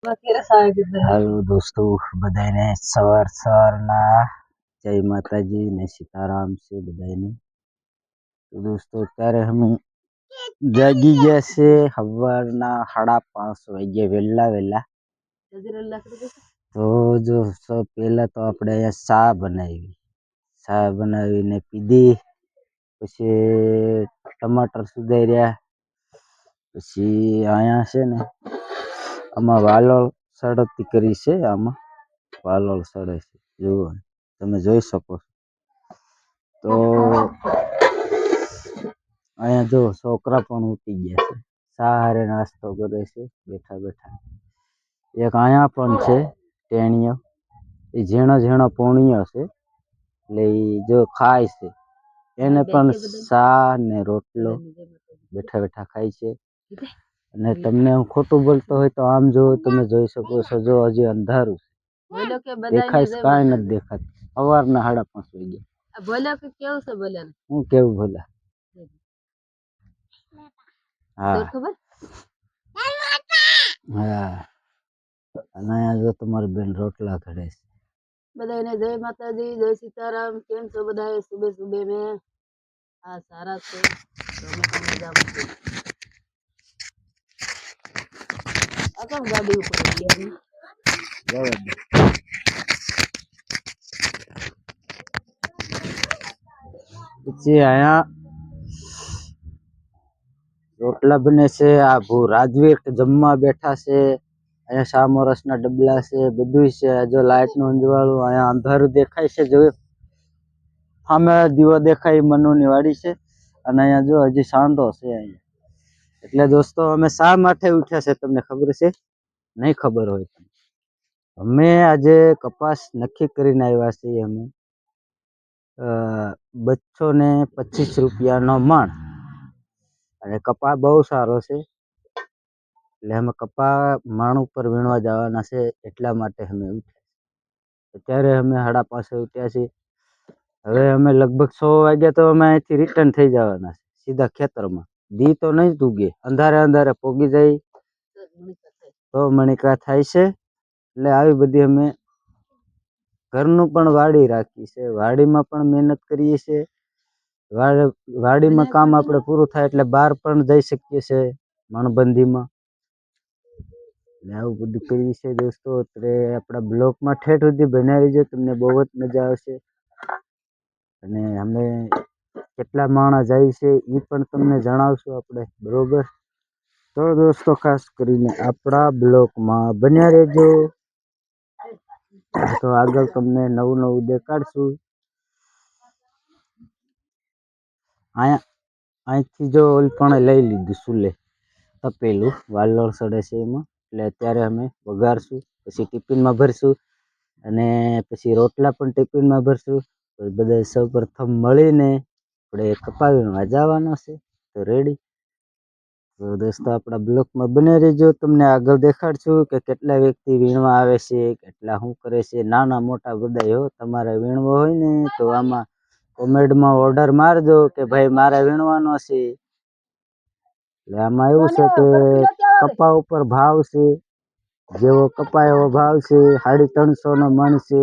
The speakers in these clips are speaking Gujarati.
હાલો દોસ્તો બધાને સવાર સવારના જય માતાજી ને સીતારામ છે બધાને તો દોસ્તો અત્યારે અમે જાગી ગયા છે સવારના સાડા પાંચ વાગે વહેલા વહેલા તો જો સૌ પહેલા તો આપણે અહીંયા ચા બનાવી ચા બનાવીને પીધી પછી ટમાટર સુધાર્યા પછી અહીંયા છે ને આમાં વાલોળ સડતી કરી છે આમાં વાલોળ સડે છે. જુઓ તમે જોઈ શકો છો. તો અહીંયા જો છોકરા પણ ઉઠી ગયા છે. ચા હારે નાસ્તો કરે છે બેઠા બેઠા. એક અહીંયા પણ છે ટેણીઓ એ ઝીણો ઝીણો પોણીયો છે. એટલે એ જો ખાય છે. એને પણ સા ને રોટલો બેઠા બેઠા ખાય છે. અને તમને હું ખોટું બોલતો હોય તો આમ જો તમે જોઈ શકો છો જો હજી અંધારું છે દેખાય છે કાંઈ નથી દેખાતું સવારના સાડા પાંચ વાગ્યા બોલ્યો કે કેવું છે બોલ્યો હું કેવું ભલા હા ખબર હા અને અહીંયા જો તમારી બેન રોટલા ઘડે છે બધાને જય માતાજી જય સીતારામ કેમ છો બધા સુબે સુબે મેં હા સારા છે તો અમે પણ મજામાં છીએ. આ કેમ ગાડી ઉપર ઉભી આવી? જવા દે. પછી અહીંયા રોટલા બને છે આ ભૂ રાજવીર જમવા બેઠા છે અહીંયા સામોરસના ડબલા છે બધું છે જો લાઇટ નું અંજવાળું અહીંયા અંધારું દેખાય છે જોયું સામે દીવો દેખાય એ મનુની વાડી છે અને અહીંયા જો હજી સાંધો છે અહીંયા એટલે દોસ્તો, અમે શા માટે ઉઠ્યા છે તમને ખબર છે? નહીં ખબર હોય તમને અમે આજે કપાસ નક્કી કરીને આવ્યા છીએ અમે. બસો ને પચીસ રૂપિયાનો મણ. અને કપા બહુ સારો છે. એટલે અમે કપા માણ ઉપર વીણવા જવાના છે એટલા માટે અમે ઉઠ્યા અત્યારે અમે સાડા પાસે ઉઠ્યા છીએ. હવે અમે લગભગ સો વાગ્યા તો અમે અહીંથી રિટર્ન થઈ જવાના છે, સીધા ખેતરમાં. દી તો નહીં જ ઉગે. અંધારે અંધારે પોગી જાય. તો મણિકા થાય છે. એટલે આવી બધી અમે ઘરનું પણ વાડી રાખી છે. વાડીમાં પણ મહેનત કરીએ છીએ. વાડ- વાડીમાં કામ આપણે પૂરું થાય એટલે બહાર પણ જઈ શકીએ છીએ મણબંધીમાં. આવું બધું કરીએ છીએ દોસ્તો. અત્યારે આપણા બ્લોકમાં ઠેઠ સુધી બનાવી જો તમને બહુ જ મજા આવશે. અને અમે કેટલા માણસ જાય છે એ પણ તમને જણાવશું આપણે, બરોબર? તો દોસ્તો, ખાસ કરીને આપણા બ્લોકમાં બન્યા રહેજો. તો આગળ તમને નવું નવું દેખાડશું. અહીંયા અહીંથી જો પણ લઈ લીધું સુલે, તપેલું, વાલોળ સડે છે એમાં. એટલે અત્યારે અમે વઘારશું, પછી ટિફિનમાં ભરશું, અને પછી રોટલા પણ ટિફિનમાં ભરશું. બધા સૌ પ્રથમ મળીને આપણે કપા વીણવા જવાના છે, તો રેડી તો દોસ્તો, આપણા બ્લોકમાં બને રહેજો. તમને આગળ દેખાડશું કે કેટલા વ્યક્તિ વીણવા આવે છે, કેટલા શું કરે છે. નાના મોટા બધા હો, તમારે વીણવો હોય ને, તો આમાં કોમેન્ટમાં ઓર્ડર મારજો કે ભાઈ, મારે વીણવાનો છે. એટલે આમાં એવું છે કે કપા ઉપર ભાવ છે, જેવો કપા એવો ભાવ છે, સાડી ત્રણસો નો મણ છે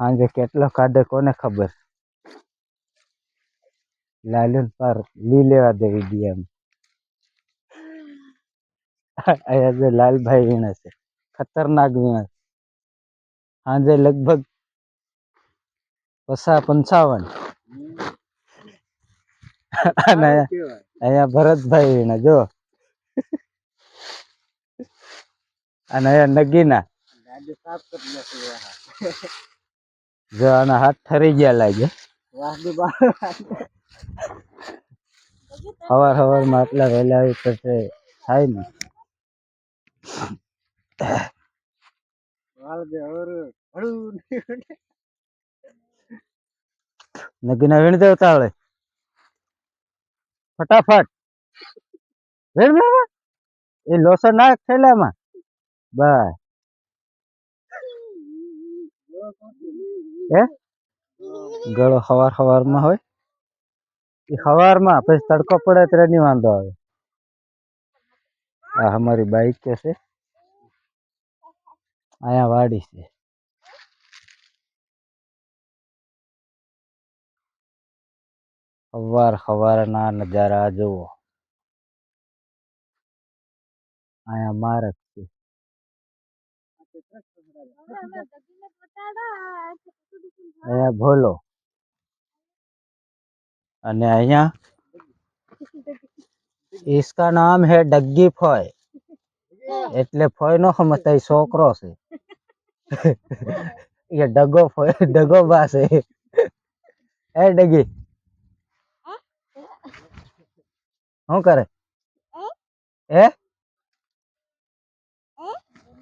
સાંજે કેટલો કાઢે કોને ખબર લાલન પર લી લેવા દેવી ગયા એમ અહીંયા જે લાલભાઈ વીણે છે ખતરનાક વીણે છે સાંજે લગભગ પસા પંચાવન અને અહીંયા ભરતભાઈ વીણે જો અને અહીંયા નગીના જો આના હાથ ઠરી ગયા લાગે સવાર સવારમાં આટલા વહેલા આવી પછી થાય ને નગીના વીણ દેવ તાવળે ફટાફટ વીણ વીણ વીણ. એ લોસર નાખ થેલામાં બસ હે? ગળો હવાર હવારમાં હોય? એ હવારમાં, પછી તડકો પડે ત્યારે નહીં વાંધો આવે. આ અમારી બાઈક કે છે. અહીંયા વાડી છે. સવાર સવારના નજારા જુઓ. અહીંયા મારક છે. અહીંયા ભોલો અને અહીંયા इसका नाम है डग्गी फॉय એટલે ફોય નો સમજતા ઈ છોકરો છે એ ડગો ફોય ડગો બા છે એ ડગી શું કરે એ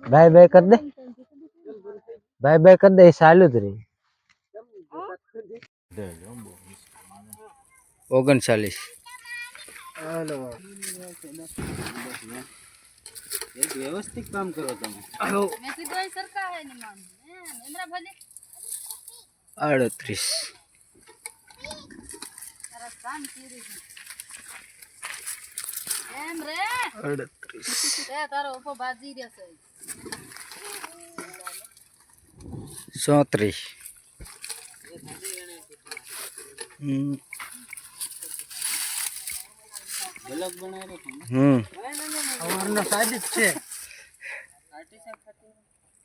બાય બાય કર દે બાય ભાઈ કર દે ચાલ્યું જ રહી. ઓગણચાલીસ. વ્યવસ્થિત કામ કરો તમે ભલે આડત્રીસ તારા કામ કીધું છે. એમ રે અડત્રીસ એ તારો ઉપો બાજી રહેશે ચોત્રીસ.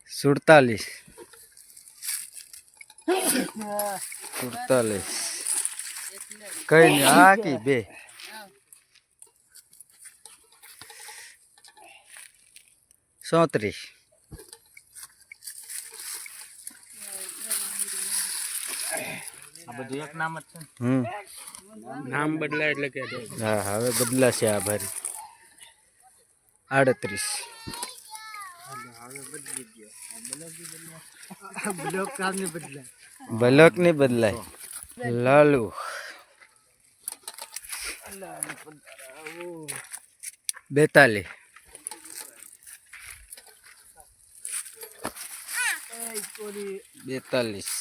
સુડતાલીસ. સુડતાલીસ. કઈ નહીં આ કી બે. ચોત્રીસ. બધું એક નામ જ છે ને? હમ નામ બદલાય એટલે કે હા હવે બદલાશે આ ભારી આડત્રીસ બ્લોક નહીં બદલાય લાલુ બેતાલીસ બેતાલીસ આ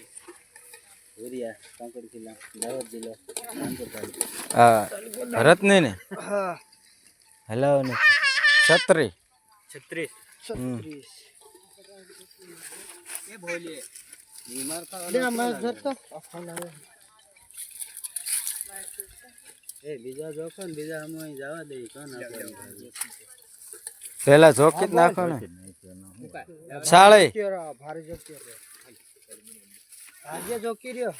છે ત્રેપન હમ? હા ભરત નહીં ને? હેલો ને. છત્રી. છત્રીસ હમ. પેલા જોકી જ નાખો ને. સાળી ભારે જોકી રહ્યો.